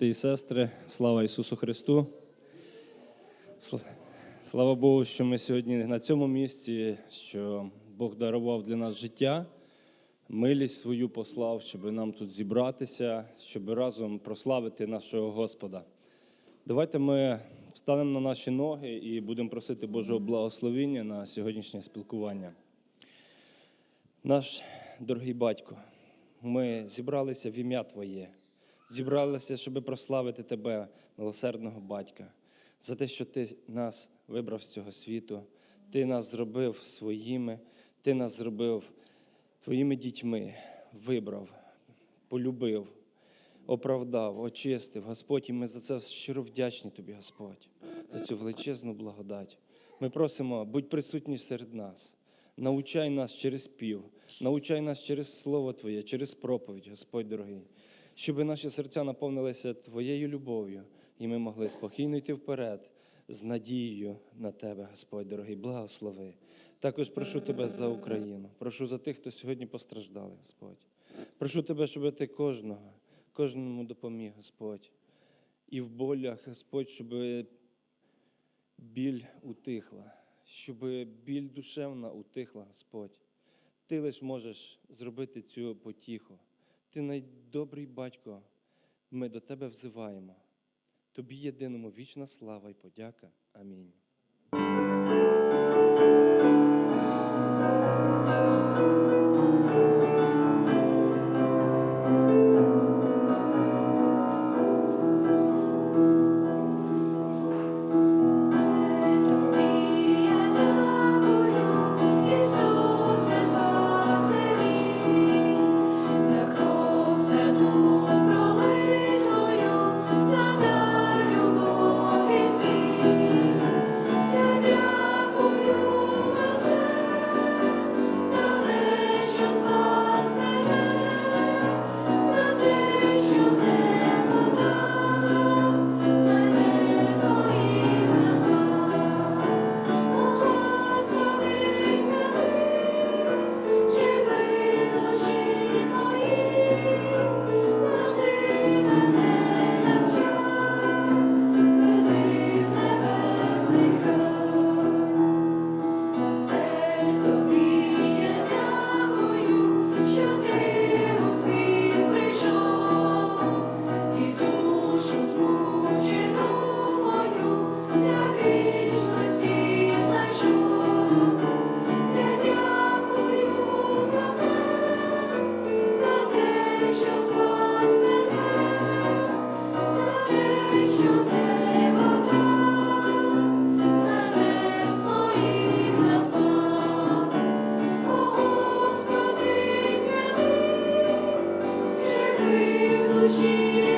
брати і сестри, слава Ісусу Христу. Слава Богу, що ми сьогодні на цьому місці, що Бог дарував для нас життя, милість свою послав, щоб нам тут зібратися, щоб разом прославити нашого Господа. Давайте ми встанемо на наші ноги і будемо просити Божого благословення на сьогоднішнє спілкування. Наш дорогий батько, ми зібралися в ім'я Твоє, зібралися, щоб прославити Тебе, милосердного батька, за те, що Ти нас вибрав з цього світу, Ти нас зробив своїми, Ти нас зробив Твоїми дітьми, вибрав, полюбив, оправдав, очистив. Господь, і ми за це щиро вдячні Тобі, Господь, за цю величезну благодать. Ми просимо, будь присутній серед нас. Научай нас через пів, научай нас через Слово Твоє, через проповідь, Господь дорогий, щоб наші серця наповнилися Твоєю любов'ю, і ми могли спокійно йти вперед з надією на Тебе, Господь дорогий, благослови. Також прошу Тебе за Україну, прошу за тих, хто сьогодні постраждали, Господь. Прошу Тебе, щоб Ти кожного, кожному допоміг, Господь. І в болях, Господь, щоб біль утихла, щоб біль душевна утихла, Господь. Ти лиш можеш зробити цю потіху. Ти найдобрий батько, ми до Тебе взиваємо. Тобі єдиному вічна слава і подяка. Амінь. hoje.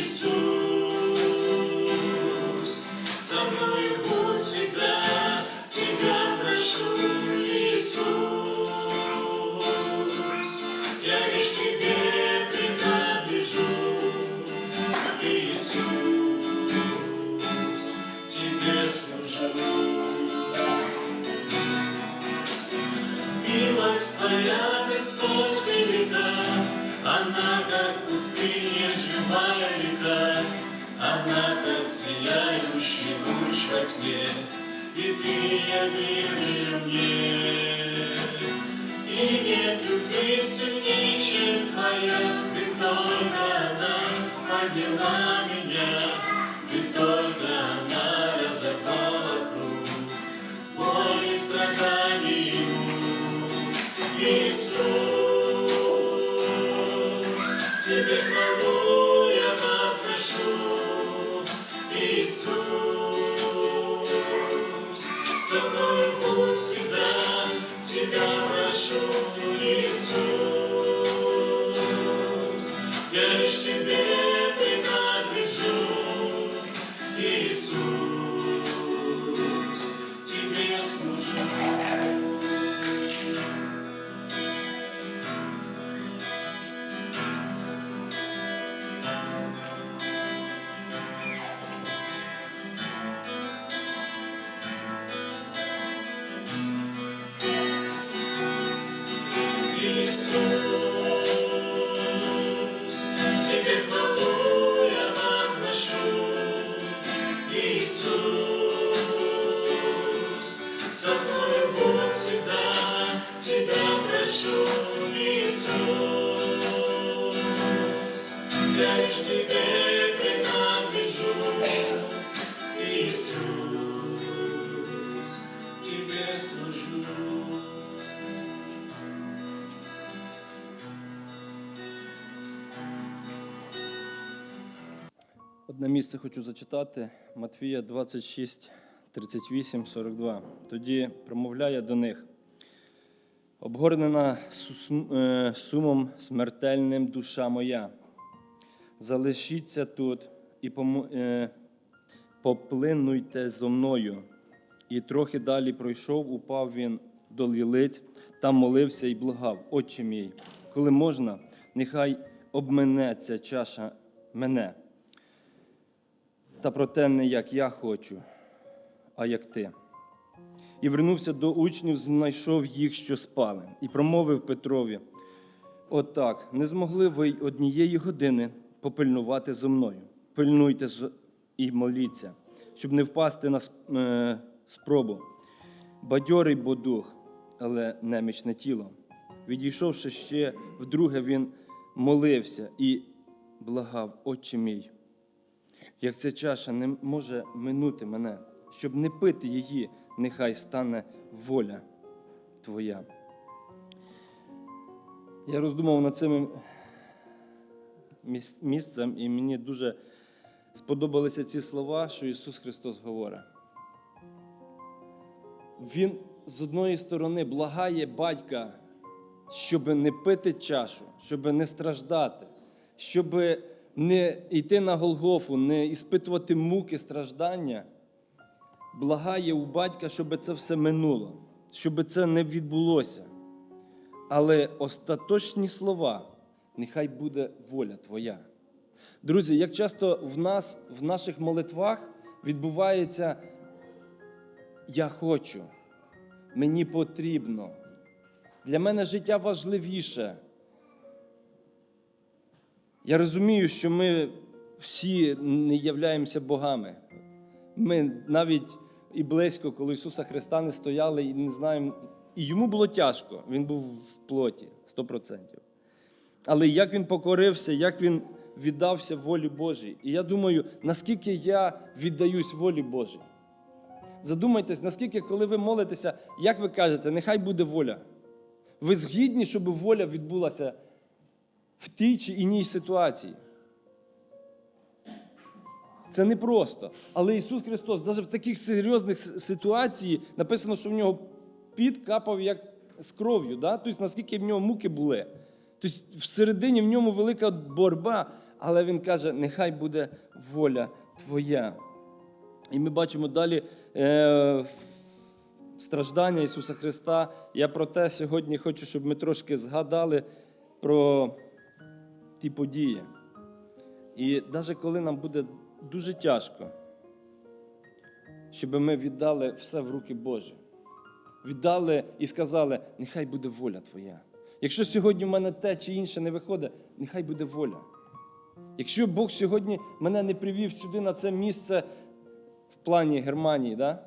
Иисус, со мною будь всегда, Тебя прошу, Иисус. Я лишь Тебе принадлежу, Иисус, Тебе служу. Милость Твоя, Господь, велика, Она, как в пустыне, живая река, Она, как сияющий луч во тьме, И Ты явил мне. И нет любви сильнее, чем Твоя, Ведь только она подняла меня, Ведь только она разорвала круг боль и страдания. Иисус, со мной будь всегда, Тебя прошу, Иисус. Одне місце хочу зачитати Матвія 26, 38, 42. Тоді промовляє до них. Обгорнена е, сумом смертельним душа моя. Залишіться тут і е, поплинуйте зо мною. І трохи далі пройшов, упав він до лілиць, там молився і благав, Отче мій, коли можна, нехай обмене ця чаша мене. Та проте не як я хочу, а як ти. І вернувся до учнів, знайшов їх, що спали, і промовив Петрові: Отак, не змогли ви й однієї години попильнувати зо мною. Пильнуйте і моліться, щоб не впасти на е, спробу. Бадьорий бо дух, але немічне тіло. Відійшовши ще вдруге, він молився і благав, Отче мій як ця чаша не може минути мене, щоб не пити її, нехай стане воля Твоя. Я роздумав над цим місцем, і мені дуже сподобалися ці слова, що Ісус Христос говорить. Він з одної сторони благає батька, щоб не пити чашу, щоб не страждати, щоб не йти на Голгофу, не іспитувати муки, страждання. Благає у батька, щоб це все минуло, щоб це не відбулося. Але остаточні слова, нехай буде воля Твоя. Друзі, як часто в нас, в наших молитвах відбувається я хочу, мені потрібно. Для мене життя важливіше. Я розумію, що ми всі не являємося богами. Ми навіть і близько, коли Ісуса Христа не стояли і не знаємо. І йому було тяжко, він був в плоті 100%. Але як він покорився, як він віддався волі Божій. І я думаю, наскільки я віддаюсь волі Божій. Задумайтесь, наскільки, коли ви молитеся, як ви кажете, нехай буде воля. Ви згідні, щоб воля відбулася в тій чи іній ситуації. Це непросто. Але Ісус Христос, навіть в таких серйозних ситуаціях, написано, що в нього піт капав як з кров'ю. Да? Тобто, наскільки в нього муки були. Тобто, всередині в ньому велика боротьба, але він каже: нехай буде воля Твоя. І ми бачимо далі е, страждання Ісуса Христа. Я про те сьогодні хочу, щоб ми трошки згадали про ті події. І навіть коли нам буде дуже тяжко, щоб ми віддали все в руки Божі. Віддали і сказали, нехай буде воля Твоя. Якщо сьогодні в мене те чи інше не виходить, нехай буде воля. Якщо Бог сьогодні мене не привів сюди на це місце в плані Германії, да?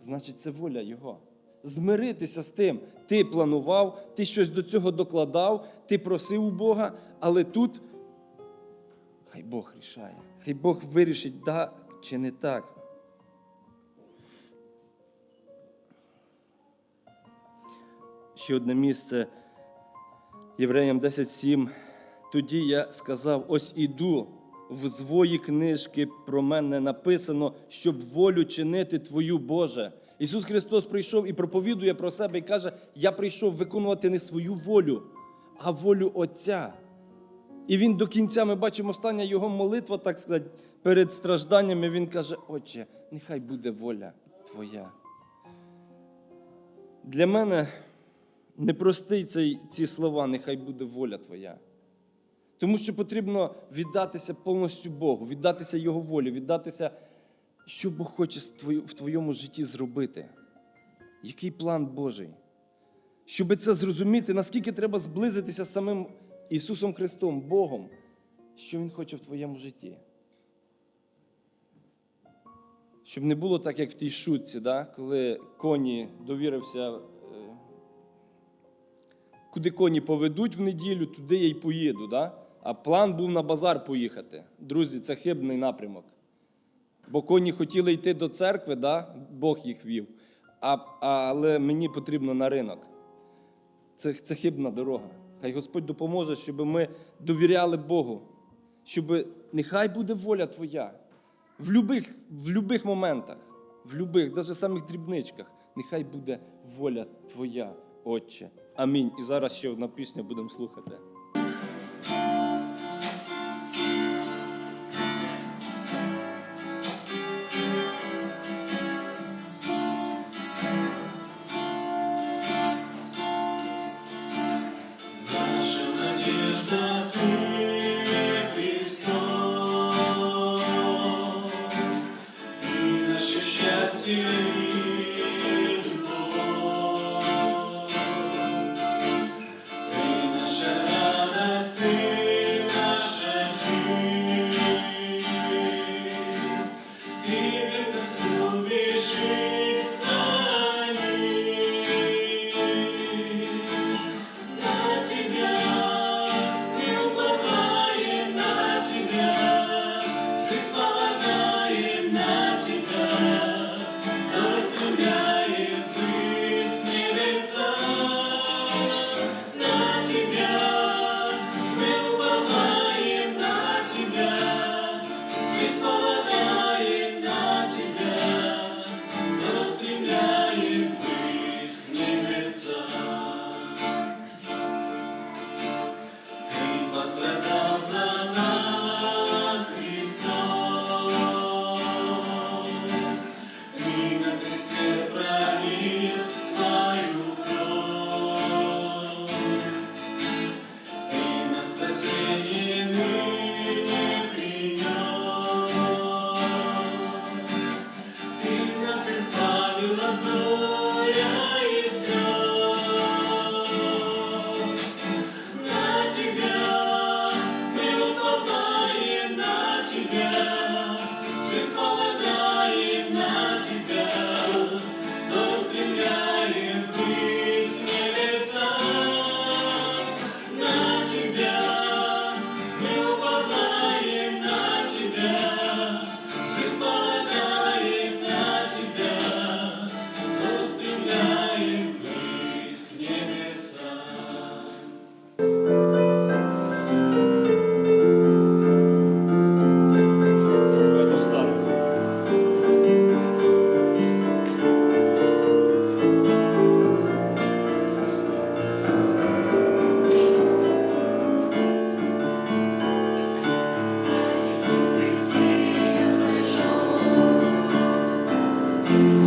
значить це воля Його. Змиритися з тим. Ти планував, ти щось до цього докладав, ти просив у Бога, але тут хай Бог рішає. Хай Бог вирішить, так чи не так. Ще одне місце Євреям 10.7. Тоді я сказав: ось іду, в свої книжки про мене написано, щоб волю чинити Твою Боже. Ісус Христос прийшов і проповідує про себе і каже: Я прийшов виконувати не свою волю, а волю Отця. І він до кінця, ми бачимо остання його молитва, так сказати, перед стражданнями. Він каже: Отче, нехай буде воля Твоя. Для мене непростий цей, ці слова, нехай буде воля Твоя. Тому що потрібно віддатися повністю Богу, віддатися Його волі, віддатися, що Бог хоче в твоєму житті зробити. Який план Божий? Щоб це зрозуміти, наскільки треба зблизитися з самим Ісусом Христом, Богом, що Він хоче в твоєму житті. Щоб не було так, як в тій шутці, да? коли коні довірився, е, куди коні поведуть в неділю, туди я й поїду. Да? А план був на базар поїхати. Друзі, це хибний напрямок. Бо коні хотіли йти до церкви, да? Бог їх вів. А, але мені потрібно на ринок. Це, це хибна дорога. Хай Господь допоможе, щоб ми довіряли Богу, щоб нехай буде воля Твоя в любих, в любих моментах, в любих, навіть самих дрібничках. Нехай буде воля Твоя, Отче. Амінь. І зараз ще одна пісня будемо слухати. Thank you.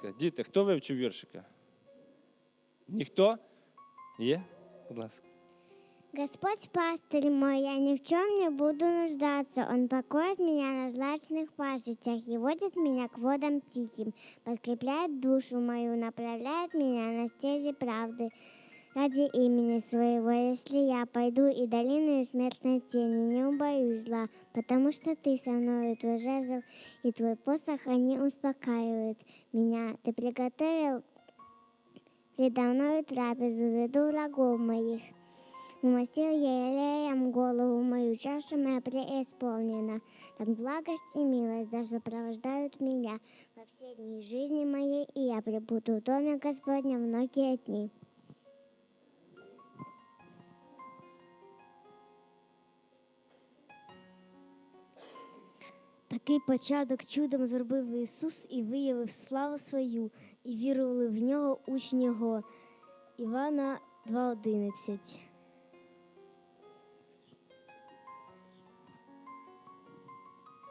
ласка, діти, хто вивчив віршика? Ніхто? Є? Будь ласка. Господь пастырь мой, я ни в чем не буду нуждаться. Он покоит меня на злачных пашицах и водит меня к водам тихим, подкрепляет душу мою, направляет меня на стези правды. Ради имени своего, если я пойду и долину смертной тени, не убоюсь зла, потому что ты со мною, твой жезл и твой посох, они успокаивают меня. Ты приготовил предо мною трапезу, веду врагов моих. Умастил я елеем голову мою, чаша моя преисполнена. Так благость и милость да сопровождают меня во все дни жизни моей, и я пребуду в доме Господня многие дни. Такий початок чудом зробив Ісус і виявив славу свою, і вірували в нього учні його. Івана 2.11.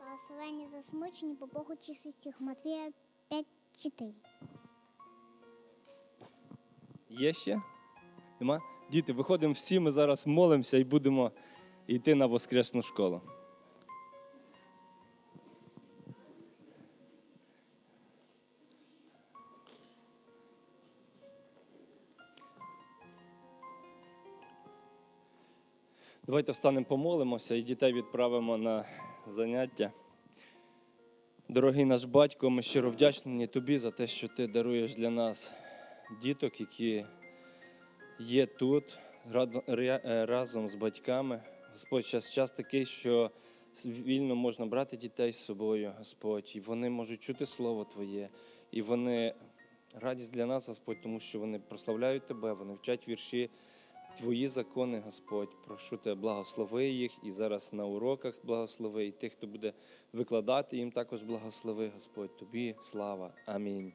Голосование засмучені по Богу чистих Матвея 5.4. Є ще? Нема? Діти, виходимо всі, ми зараз молимося і будемо йти на воскресну школу. Давайте встанемо, помолимося і дітей відправимо на заняття. Дорогий наш батько, ми щиро вдячні тобі за те, що ти даруєш для нас діток, які є тут е, разом з батьками. Господь, час, час такий, що вільно можна брати дітей з собою, Господь, і вони можуть чути Слово Твоє, і вони радість для нас, Господь, тому що вони прославляють Тебе, вони вчать вірші, Твої закони, Господь. Прошу Тебе, благослови їх і зараз на уроках благослови, і тих, хто буде викладати, їм також благослови, Господь. Тобі слава. Амінь.